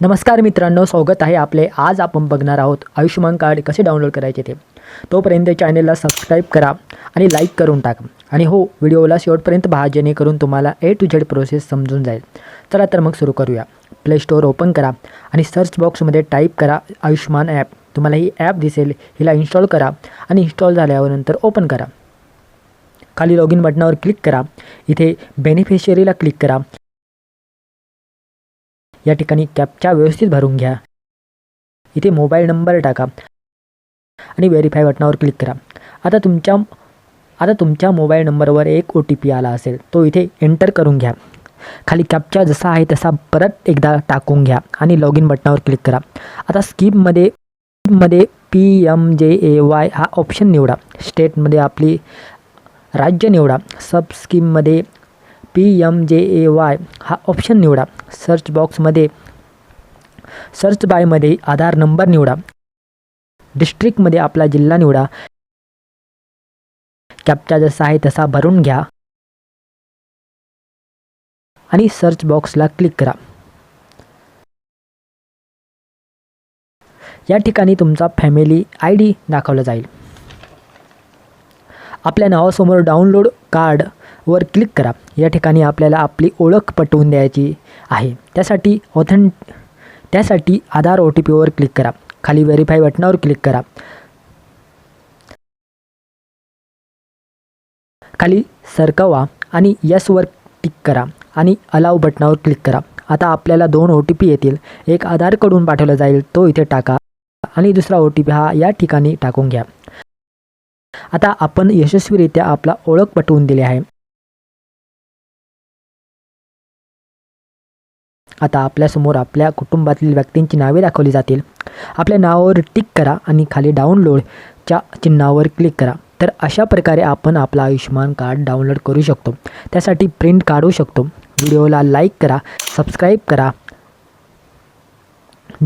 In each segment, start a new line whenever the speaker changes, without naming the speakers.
नमस्कार मित्रांनो स्वागत आहे आपले. आज आपण बघणार आहोत आयुष्यमान कार्ड कसे डाउनलोड करायचे ते. तोपर्यंत चॅनेलला सबस्क्राईब करा आणि लाईक करून टाका. आणि हो व्हिडिओला शेवटपर्यंत पहा जेणेकरून तुम्हाला ए टू झेड प्रोसेस समजून जाईल. चला तर मग सुरू करूया. प्ले स्टोअर ओपन करा आणि सर्च बॉक्समध्ये टाईप करा आयुष्यमान ॲप तुम्हाला ही ॲप दिसेल हिला इन्स्टॉल करा आणि इन्स्टॉल झाल्यावर नंतर ओपन करा. खाली लॉग इन बटनावर क्लिक करा. इथे बेनिफिशियरीला क्लिक करा. या ठिकाणी कॅपच्या व्यवस्थित भरून घ्या. इथे मोबाईल नंबर टाका आणि व्हेरीफाय बटनावर क्लिक करा. आता तुमच्या आता तुमच्या मोबाईल नंबरवर एक ओ टी पी आला असेल तो इथे एंटर करून घ्या. खाली कॅपचा जसा आहे तसा परत एकदा टाकून घ्या आणि लॉग इन बटनावर क्लिक करा. आता स्कीपमध्ये मध्ये P M J A Y हा ऑप्शन निवडा. स्टेटमध्ये आपली राज्य निवडा. सब स्कीममध्ये P M J A Y हा ऑप्शन निवडा. सर्च बॉक्समध्ये सर्च बायमध्ये आधार नंबर निवडा. डिस्ट्रिक्टमध्ये आपला जिल्हा निवडा. कॅप्चा जसा आहे तसा भरून घ्या. आणि सर्च बॉक्सला क्लिक करा. या ठिकाणी तुमचा फॅमिली आय डी दाखवला जाईल. आपल्या नावासमोर डाउनलोड कार्ड वर क्लिक करा. या ठिकाणी आपल्याला आपली ओळख पटवून द्यायची आहे. त्यासाठी ऑथेंट त्यासाठी आधार ओ टी पीवर क्लिक करा. खाली व्हेरीफाय बटनावर क्लिक करा. खाली सरकवा आणि यसवर टिक करा आणि अलाव बटनावर क्लिक करा. आता आपल्याला दोन ओ टी पी येतील. एक आधारकडून पाठवला जाईल तो इथे टाका आणि दुसरा ओ टी पी हा या ठिकाणी टाकून घ्या. आता आपण यशस्वीरित्या आपला ओळख पटवून दिली आहे. आता आपल्यासमोर आपल्या कुटुंबातील व्यक्तींची नावे दाखवली जातील. आपल्या नावावर टिक करा आणि खाली डाउनलोडच्या चिन्हावर क्लिक करा. तर अशा प्रकारे आपण आपला आयुष्यमान कार्ड डाउनलोड करू शकतो. त्यासाठी प्रिंट काढू शकतो. व्हिडिओला लाईक करा सबस्क्राईब करा.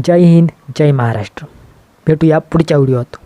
जय हिंद जय महाराष्ट्र. भेटूया पुढच्या व्हिडिओत.